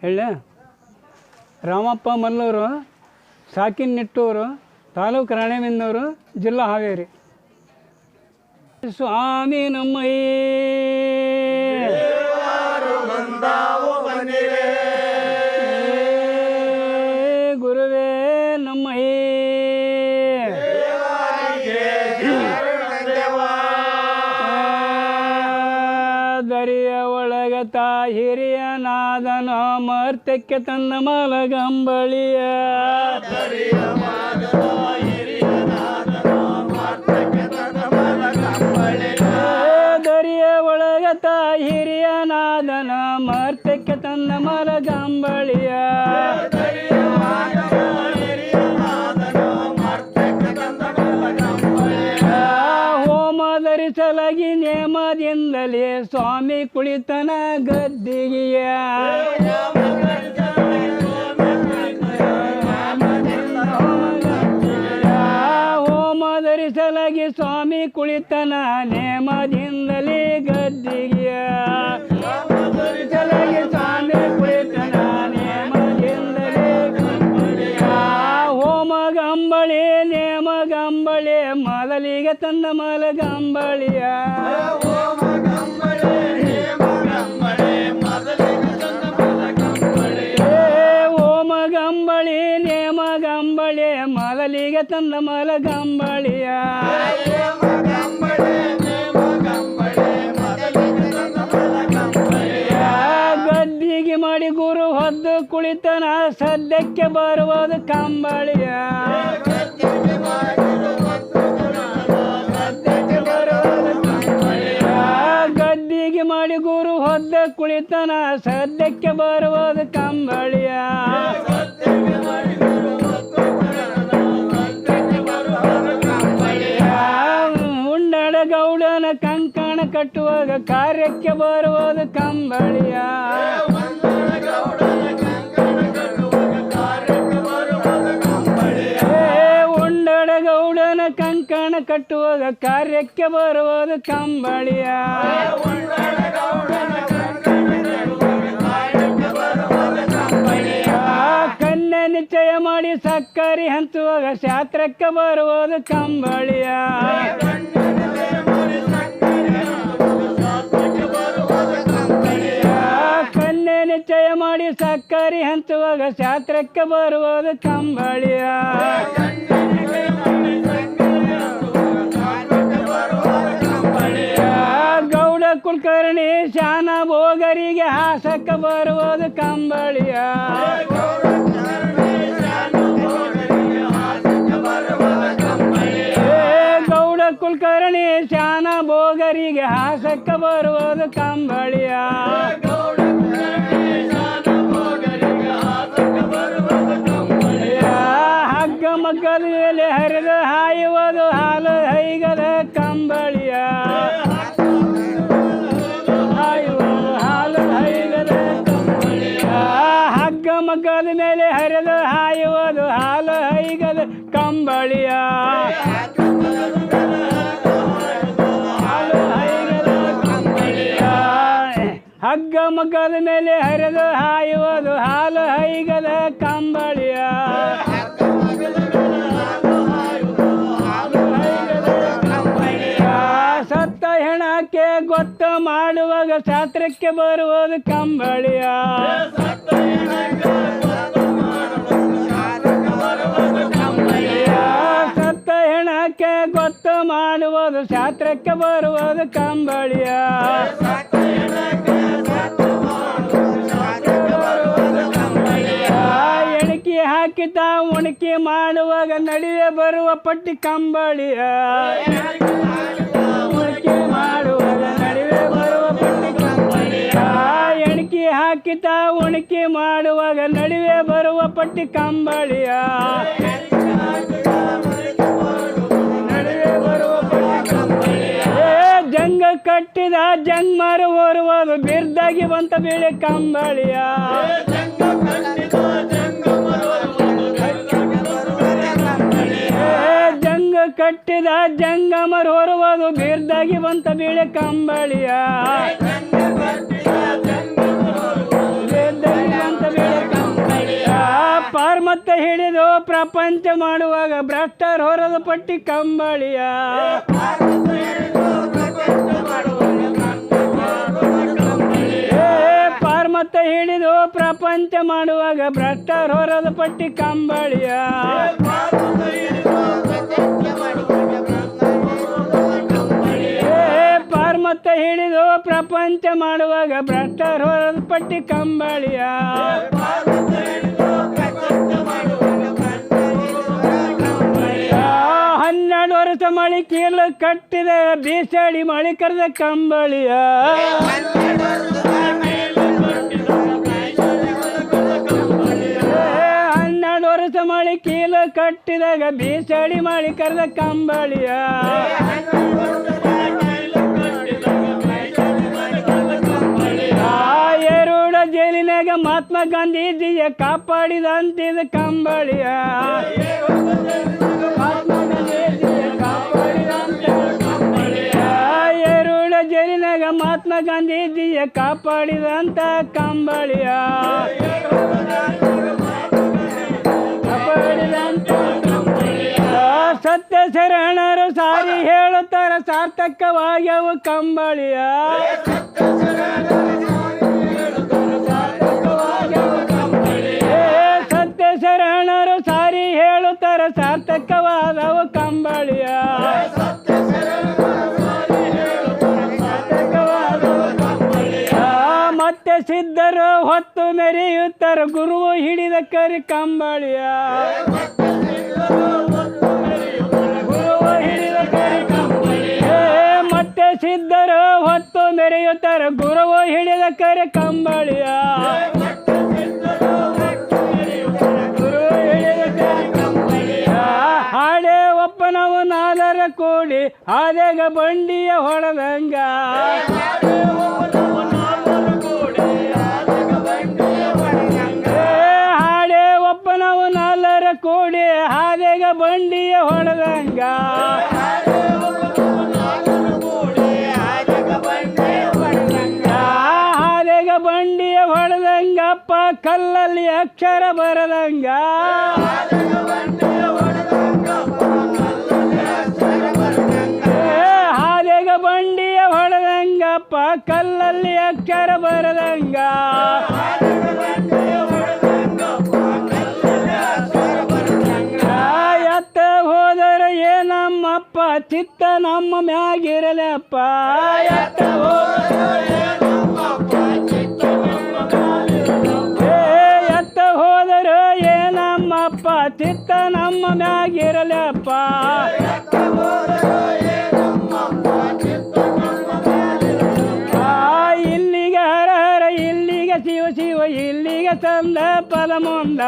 ಹೇಳ. ರಾಮಪ್ಪ ಮಲ್ಲೂರು ಸಾಕಿನ್ ನಿಟ್ಟೂರು ತಾಲೂಕು ರಾಣೆಬೆನ್ನೂರು ಜಿಲ್ಲಾ ಹಾವೇರಿ. ಸ್ವಾಮಿ ನಮ್ಮಯ್ಯ ಮರ್ತಕ್ಕೆ ತನ್ನ ಮಲಗಂಬಳಿಯ. ದರಿಯ ಒಳಗ ತಾಯಿ ಹಿರಿಯನಾದನ ಮರ್ತಕ್ಕೆ ತನ್ನ ಮಲಗಂಬಳಿಯ. ಧರಿಸಲಾಗಿ ನೇಮದಿಂದಲೇ ಸ್ವಾಮಿ ಕುಳಿತನ ಗದ್ದಿಗೆಯ. ಹೋಮ ಧರಿಸಲಾಗಿ ಸ್ವಾಮಿ ಕುಳಿತನ ನೇಮದಿಂದಲೇ ಗದ್ದಿಗೆಯ ಧರಿಸಲಾಗಿ ಸ್ವಾಮಿ ಕುಳಿತನ ನೇಮದಿಂದಲೇ ಗದ್ದಿಗೆಯ. ನೇಮ ಗಂಬಳಿ ಮೊದಲಿಗೆ ತಂದ ಮಲ ಮೊದಲಿಗೆ ತಂದ ಮಲ ಗಂಬಳಿಯ. ಗದ್ದಿಗೆ ಮಾಡಿ ಗುರು ಹೊದ್ದು ಕುಳಿತನ ಸದ್ಯಕ್ಕೆ ಬರುವುದು ಕಂಬಳಿಯ. ಗದ್ದಿಗೆ ಮಾಡಿ ಗುರು ಹೊದ್ದ ಕುಳಿತನ ಸದ್ಯಕ್ಕೆ ಬರುವುದು ಕಂಬಳಿಯ. ಕಟ್ಟುವಾಗ ಕಾರ್ಯಕ್ಕೆ ಬರುವುದು ಕಂಬಳಿಯ. ಉಂಡಡ ಗೌಡನ ಕಂಕಣ ಕಟ್ಟುವಾಗ ಕಾರ್ಯಕ್ಕೆ ಬರುವುದು ಕಂಬಳಿಯ. ನಿಶ್ಚಯ ಮಾಡಿ ಸಕ್ಕರಿ ಹಂಚುವಾಗ ಶಾಸ್ತ್ರಕ್ಕೆ ಬರುವುದು ಕಂಬಳಿಯ. ಮಾಡಿ ಸಕ್ಕರೆ ಹಂಚುವಾಗ ಶಾಸ್ತ್ರಕ್ಕೆ ಬರುವುದು ಕಂಬಳಿಯ. ಗೌಡ ಕುಲಕರ್ಣಿ ಶಾನ ಭೋಗರಿಗೆ ಹಾಸಕ್ಕೆ ಬರುವುದು ಕಂಬಳಿಯ. ಗೌಡ ಕುಲಕರ್ಣಿ ಶಾನ ಭೋಗರಿಗೆ ಹಾಸಕ್ಕೆ ಬರುವುದು ಕಂಬಳಿಯ. ಮಗ್ಗದ ಮೇಲೆ ಹರಿದು ಹಾಯುವುದು ಹಾಲು ಹೈಗದ ಕಂಬಳಿಯ. ಹಾಯುವುದು ಹಾಲು ಹೈಗದ ಕಂಬಳಿಯ. ಹಗ್ಗ ಮಗ್ಗದ ಮೇಲೆ ಹರಿದು ಹಾಯುವುದು ಹಾಲು ಹೈಗದ ಕಂಬಳಿಯ. ಹೆಣಕ್ಕೆ ಗೊತ್ತು ಮಾಡುವಾಗ ಶಾಸ್ತ್ರಕ್ಕೆ ಬರುವುದು ಕಂಬಳಿಯ. ಸತ್ತ ಹೆಣಕ್ಕೆ ಗೊತ್ತು ಮಾಡುವುದು ಶಾಸ್ತ್ರಕ್ಕೆ ಬರುವುದು ಕಂಬಳಿಯ. ಎಣಕಿ ಹಾಕಿದ ಉಣಕಿ ಮಾಡುವಾಗ ನಡೆಯ ಬರುವ ಪಟ್ಟಿ ಕಂಬಳಿಯ. ಉಣಕಿ ಮಾಡುವಾಗ ನಡುವೆ ಬರುವ ಪಟ್ಟಿ ಕಂಬಳಿಯ ಎಣಕಿ ಹಾಕಿತ ಉಣಕಿ ಮಾಡುವಾಗ ನಡುವೆ ಬರುವ ಪಟ್ಟಿ ಕಂಬಳಿಯ ಜಂಗ ಕಟ್ಟಿದ, ಜಂಗ್ಮರ ಓರುವುದು ಬಿರ್ದಾಗಿ ಬಂತ ಬೀಳೆ ಕಂಬಳಿಯ. ಕಟ್ಟಿದ ಜಂಗಮರು ಹೊರುವುದು ಬಿರ್ದಾಗಿ ಬಂತ ಬೀಳೆ ಕಂಬಳಿಯ. ಪಾರ್ಮತ್ತ ಹಿಡಿದು ಪ್ರಪಂಚ ಮಾಡುವಾಗ ಭ್ರಷ್ಟರ್ ಹೊರದ ಪಟ್ಟಿ ಕಂಬಳಿಯ. ಮತ್ತೆ ಪಾರ್ಮತ್ತ ಹಿಡಿದು ಪ್ರಪಂಚ ಮಾಡುವಾಗ ಭ್ರಷ್ಟರ್ ಹೊರದ ಪಟ್ಟಿ ಕಂಬಳಿಯ. ಪಾರ್ಮತ್ತ ಹಿಡಿದು ಪ್ರಪಂಚ ಮಾಡುವಾಗ ಭ್ರಷ್ಟರ್ ಹೊರದ ಪಟ್ಟಿ ಕಂಬಳಿಯ. ಹನ್ನೆರಡು ವರ್ಷ ಮಳಿ ಕೀಲು ಕಟ್ಟಿದ ಬೀಸಡಿ ಮಳಿ ಕರೆದ ಕಂಬಳಿಯ. ಕೀಲು ಕಟ್ಟಿದಾಗ ಬೀಸಡಿ ಮಾಡಿ ಕರೆದ ಕಂಬಳಿಯ ಆ ಏರೂಡ ಜೈಲಿನಾಗ ಮಹಾತ್ಮ ಗಾಂಧೀಜಿಯ ಕಾಪಾಡಿದಂತಿದ ಕಂಬಳಿಯ ಮಹಾತ್ಮ ಗಾಂಧೀಜಿಯ ಕಾಪಾಡಿದಂತ ಕಂಬಳಿಯ. ಸತ್ಯ ಶರಣರು ಸಾರಿ ಹೇಳುತ್ತಾರೆ ಸಾರ್ಥಕವಾಗ್ಯವು ಕಂಬಳಿಯ. ಸತ್ಯ ಶರಣರು ಸಾರಿ ಹೇಳುತ್ತಾರೆ ಸಾರ್ಥಕವಾದವು ಕಂಬಳಿಯ ಸಿದ್ಧರು ಹೊತ್ತು ಮೆರೆಯುತ್ತಾರೆ ಗುರುವು ಹಿಡಿದ ಕರಿ ಕಂಬಳಿಯ. ಮತ್ತೆ ಸಿದ್ಧರು ಹೊತ್ತು ಮೆರೆಯುತ್ತಾರೆ ಗುರುವು ಹಿಡಿದ ಕರಿ ಕಂಬಳಿಯ. ಗುರು ಹಿಡಿದ ಕರಿ ಕಂಬಳಿಯ. ಹಾಡೆ ಒಪ್ಪನವು ಕೂಡಿ ಆದಾಗ ಬಂಡಿಯ ಹೊಡೆದಂಗ ಕಲ್ಲಲ್ಲಿ ಅಕ್ಷರ ಬರದಂಗ. ಹಾಲೆಗ ಬಂಡಿಯ ಹೊಡೆದಂಗಪ್ಪ ಕಲ್ಲಲ್ಲಿ ಅಕ್ಷರ ಬರದಂಗ. ಎತ್ತ ಹೋದರ ಚಿತ್ತ ನಮ್ಮ ಮ್ಯಾಗಿರಲಪ್ಪ. ಚಿತ್ತ ನಮ್ಮ ಮ್ಯಾಗಿರಲಪ್ಪ ಇಲ್ಲಿಗೆ ಹರ ಹರ ಇಲ್ಲಿಗೆ ಶಿವ ಶಿವ ಇಲ್ಲಿಗೆ ತಂದ ಪದ ಮುಂದ